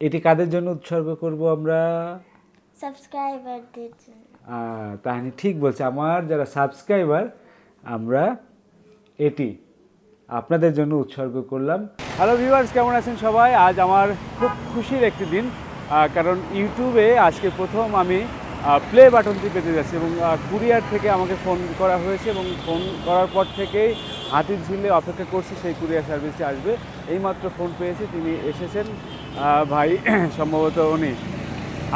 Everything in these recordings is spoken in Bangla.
এটি কাদের জন্য উৎসর্গ করব আমরা? সাবস্ক্রাইবারদের জন্য। তাহানি ঠিক বলছে আমার যারা সাবস্ক্রাইবার আমরা এটি আপনাদের জন্য উৎসর্গ করলাম। হ্যালো ভিউয়ার্স কেমন আছেন সবাই? আজ আমার খুব খুশির একটি দিন কারণ ইউটিউবে আজকে প্রথম আমি প্লে বাটনটি পেতে যাচ্ছি এবং কুরিয়ার থেকে আমাকে ফোন করা হয়েছে এবং ফোন করার পর থেকেই হাতির ঝিলে অপেক্ষা করছি সেই কুরিয়ার সার্ভিসটি আসবে। এইমাত্র ফোন পেয়েছি তিনি এসেছেন। ভাই সম্ভবত উনি।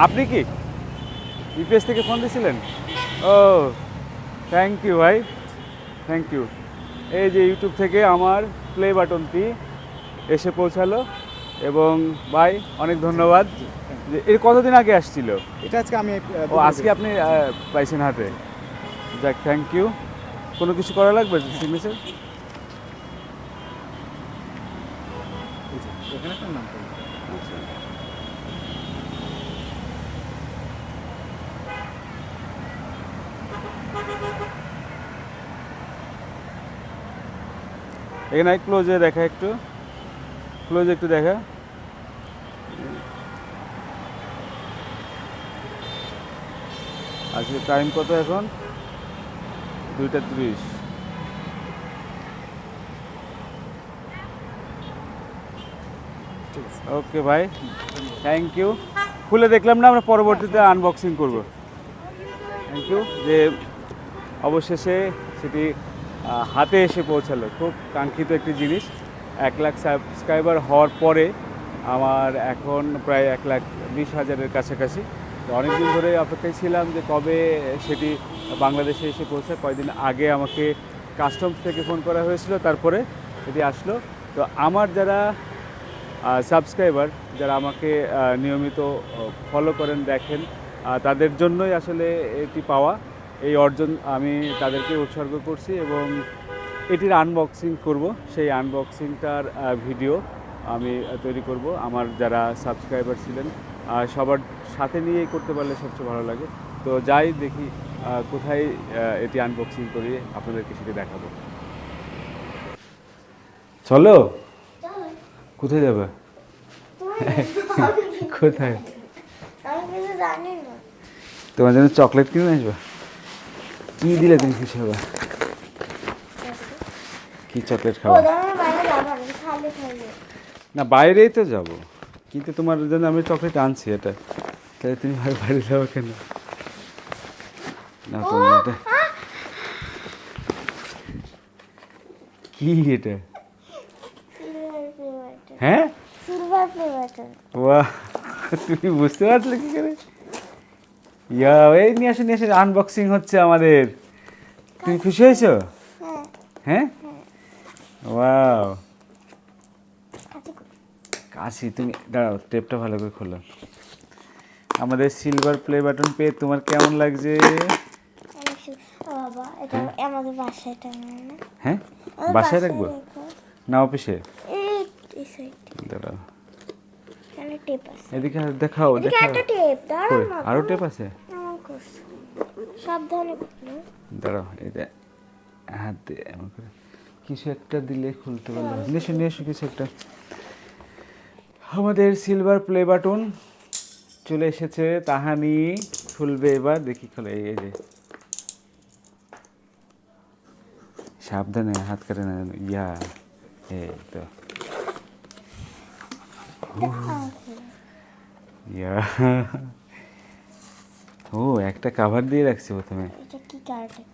আপনি কি? ইপিএস থেকে ফোন দিয়েছিলেন? ও থ্যাংক ইউ ভাই থ্যাংক ইউ এই যে ইউটিউব থেকে আমার প্লে বাটনটি এসে পৌঁছালো এবং ভাই অনেক ধন্যবাদ। যে এর কতদিন আগে আসছিল? এটা আজকে আমি ও আজকে আপনি পাইছেন হাতে। যাক থ্যাংক ইউ কোনো কিছু করা লাগবে সিগনেচার? এখানে আপনার নাম এখানে ক্লোজে দেখা একটু। ক্লোজ একটু দেখা। আজকে টাইম কত এখন? দুইটা ত্রিশ। ওকে ভাই থ্যাংক ইউ খুলে দেখলাম না, আমরা পরবর্তীতে আনবক্সিং করব। থ্যাংক ইউ যে অবশেষে সেটি হাতে এসে পৌঁছালো। খুব কাঙ্ক্ষিত একটি জিনিস। এক লাখ সাবস্ক্রাইবার হওয়ার পরে আমার এখন প্রায় এক লাখ বিশ হাজারের কাছাকাছি। তো অনেকদিন ধরে অপেক্ষায় ছিলাম যে কবে সেটি বাংলাদেশে এসে পৌঁছায় কয়দিন আগে আমাকে কাস্টমস থেকে ফোন করা হয়েছিল, তারপরে এটি আসলো। তো আমার যারা সাবস্ক্রাইবার যারা আমাকে নিয়মিত ফলো করেন, দেখেন তাদের জন্যই আসলে এটি পাওয়া। এই অর্জন আমি তাদেরকে উৎসর্গ করছি এবং এটির আনবক্সিং করব। সেই আনবক্সিংটার ভিডিও আমি তৈরি করব। আমার যারা সাবস্ক্রাইবার ছিলেন আহ, সবার সাথে নিয়েই করতে পারলে সবচেয়ে ভালো লাগে। তো যাই দেখি কোথায় এটি আনবক্সিং করি আপনাদেরকে সেটি দেখাবো। চলো? কোথায় যাবে? কোথায়? আমি কিছু জানি না। তোমার জন্য চকলেট কিনে আসবে? কি দিলে তুমি খুশি হবে? কি চকলেট খালি না বাইরেই তো যাব। কিন্তু তোমার জন্য আমি চকলেট আনছি এটা। তাহলে তুমি আর বাড়ি যাব কেন? না তোমার এটা কি এটা? হ্যাঁ? বাহ তুমি বুঝতে পারছিলে কি করে? ইয়া এই নিয়ে আসো নিয়ে আসো আনবক্সিং হচ্ছে আমাদের। তুমি খুশি হয়েছো? হ্যাঁ। হ্যাঁ ওয়াও কাছে কর। কাশি তুমি দাঁড়াও টেপটা ভালো করে খোলো। আমাদের সিলভার প্লে বাটন পেয়ে তোমার কেমন লাগছে? আমাদের বাসায় হ্যাঁ বাসায় রাখব? না অফিসে? দাঁড়াও। এদিকে দেখাও দেখাও। আরও টেপ আছে? সাবধানে দাঁড়াও এটা হাত দিয়ে এমন করে। কিছু একটা দিলে খুলতে পারল নিয়ে এসো নিয়ে এসো কিছু একটা। আমাদের সিলভার প্লে বাটন চলে এসেছে তাহানি খুলবে এবার দেখি খোলে এই যে। সাবধানে হাত কাটে না ইয়া এই তো। ইয়া। ও একটা কাভার দিয়ে রাখছি প্রথমে। এটা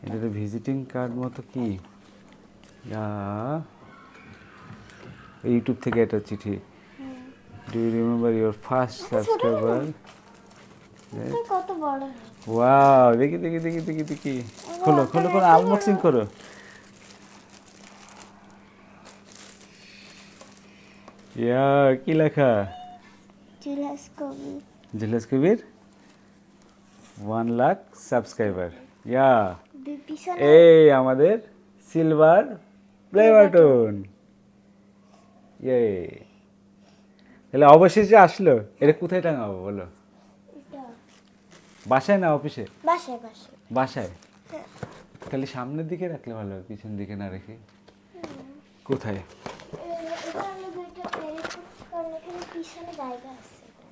এটা তো ভিজিটিং কার্ড মতো কি? ইয়া। ইউটিউব থেকে একটা চিঠি। Do you remember your first subscriber কত বড় ওয়াও দেখি দেখি দেখি দেখি দেখি। খোলো খোলো খোলো আনবক্সিং করো। ইয়া কি লেখা? জুলাস কবি জিলাস কবির ওয়ান লাখ সাবস্ক্রাইবার ইয়া এই আমাদের সিলভার প্লে বাটন ইয়ে তাহলে অবশেষে আসলো। এটা কোথায় টাঙাবো বলো? বাসায় না অফিসে? বাসায় বাসায়। বাসায়? তাহলে সামনের দিকে রাখলে ভালো হয় পিছন দিকে না রেখে। কোথায়?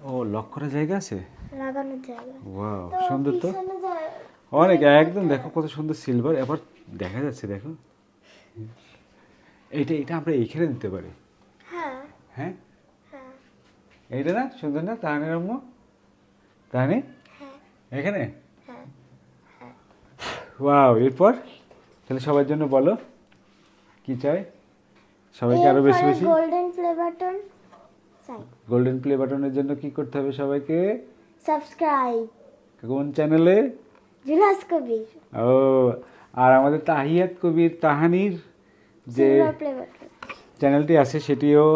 ও লক করার জায়গা আছে? লাগানোর জায়গা। ওয়াও সুন্দর তো। অনেক একদম দেখো কত সুন্দর সিলভার এবার দেখা যাচ্ছে দেখো। এইটা এটা আমরা এইখানে দিতে পারি। হ্যাঁ হ্যাঁ। হ্যাঁ? এইটা না সুন্দর না? তাহানি রম্য তাহানি? হ্যাঁ। এখানে? হ্যাঁ ওয়াও এরপর? তাহলে সবার জন্য বলো কি চাই? সবাইকে আরও বেশি বেশি? গোল্ডেন প্লে বাটন চাই। গোল্ডেন প্লে বাটনের জন্য কি করতে হবে সবাইকে? সাবস্ক্রাইব কোন চ্যানেলে জুলাস কবির। ও আর আমাদের তাহিয়াত কবির তাহানির যে চ্যানেলটি আছে সেটিও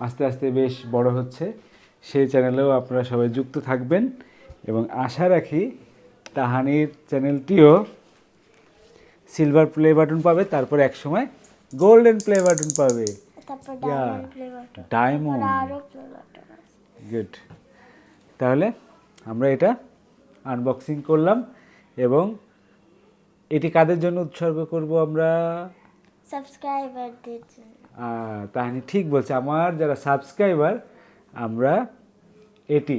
আস্তে আস্তে বেশ বড় হচ্ছে। সেই চ্যানেলেও আপনারা সবাই যুক্ত থাকবেন এবং আশা রাখি তাহানির চ্যানেলটিও সিলভার প্লে বাটন পাবে তারপর এক সময় গোল্ডেন প্লে বাটন পাবে ডায়মন্ড গুড তাহলে আমরা এটা আনবক্সিং করলাম এবং এটি কাদের জন্য উৎসর্গ করব আমরা? সাবস্ক্রাইবারদের জন্য। তাহানি ঠিক বলছে, আমার যারা সাবস্ক্রাইবার আমরা এটি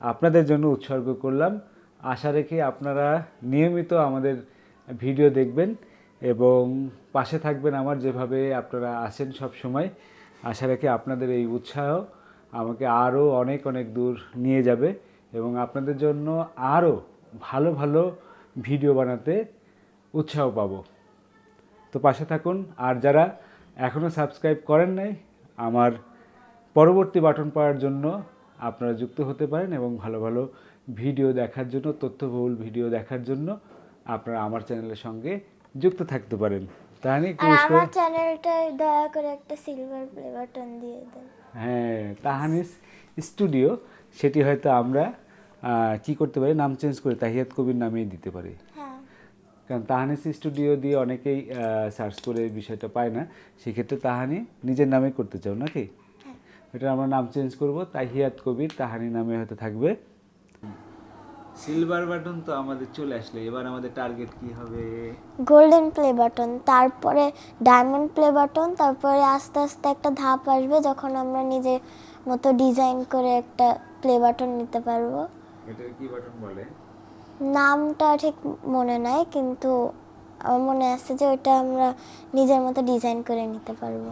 আপনাদের জন্য উৎসর্গ করলাম। আশা রেখে আপনারা নিয়মিত আমাদের ভিডিও দেখবেন এবং পাশে থাকবেন আমার যেভাবে আপনারা আসেন সব সময়। আশা রেখে আপনাদের এই উৎসাহ আমাকে আরও অনেক অনেক দূর নিয়ে যাবে এবং আপনাদের জন্য আরও ভালো ভালো ভিডিও বানাতে উৎসাহ পাব। তো পাশে থাকুন, আর যারা এখনও সাবস্ক্রাইব করেন নাই আমার পরবর্তী বাটন পাওয়ার জন্য আপনারা যুক্ত হতে পারেন এবং ভালো ভালো ভিডিও দেখার জন্য তথ্যবহুল ভিডিও দেখার জন্য আপনারা আমার চ্যানেলের সঙ্গে যুক্ত থাকতে পারেন। করে- আমার চ্যানেলটায় দয়া করে একটা সিলভার প্লে বাটন দিয়ে দেন। হ্যাঁ তাহানিস স্টুডিও সেটি হয়তো আমরা কি করতে পারি নাম চেঞ্জ করে তাহিয়াত কবির নামেই দিতে পারি। কারণ তাহানিস স্টুডিও দিয়ে অনেকেই সার্চ করে এই বিষয়টা পায় না। সেক্ষেত্রে তাহানি নিজের নামে করতে চাও নাকি? এটা আমরা নাম চেঞ্জ করব তাহিয়াত কবির তাহানি নামে হয়তো থাকবে। সিলভার বাটন তো আমাদের চলে আসলে এবার আমাদের টার্গেট কি হবে? গোল্ডেন প্লে বাটন তারপরে ডায়মন্ড প্লে বাটন তারপরে আস্তে আস্তে একটা ধাপ আসবে যখন আমরা নিজের মতো ডিজাইন করে একটা প্লে বাটন নিতে পারব। এটা কি বাটন বলে? নামটা ঠিক মনে নাই কিন্তু আমার মনে আছে যে ওটা আমরা নিজের মতো ডিজাইন করে নিতে পারব।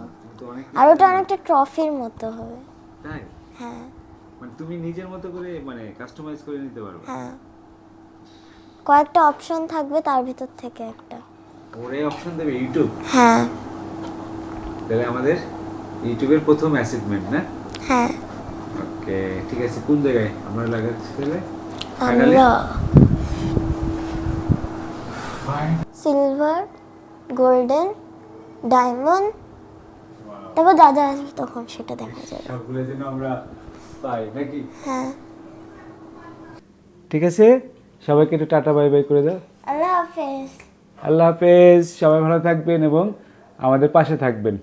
আর ওটা অনেকটা ট্রফির মতো হবে। তাই? হ্যাঁ। মানে তুমি নিজের মতো করে মানে কাস্টমাইজ করে নিতে পারবে? হ্যাঁ। কয়েকটা অপশন থাকবে তার ভিতর থেকে একটা। ওরে অপশন দেবে ইউটিউব হ্যাঁ। তাহলে আমাদের ইউটিউবের প্রথম অ্যাসিভমেন্ট না? হ্যাঁ। ওকে ঠিক আছে। কোন জায়গায়? আমরা লাগাচ্ছি তাহলে? আমরা সিলভার গোল্ডেন ডায়মন্ড তারপর দাদা আসবে তখন সেটা দেখা যাবে। সবগুলো যেন আমরা পাই নাকি? হ্যাঁ। ঠিক আছে? সবাইকে একটু টাটা বাই বাই করে দাও। আল্লাহ হাফেজ। আল্লাহ হাফেজ। সবাই ভালো থাকবেন এবং আমাদের পাশে থাকবেন।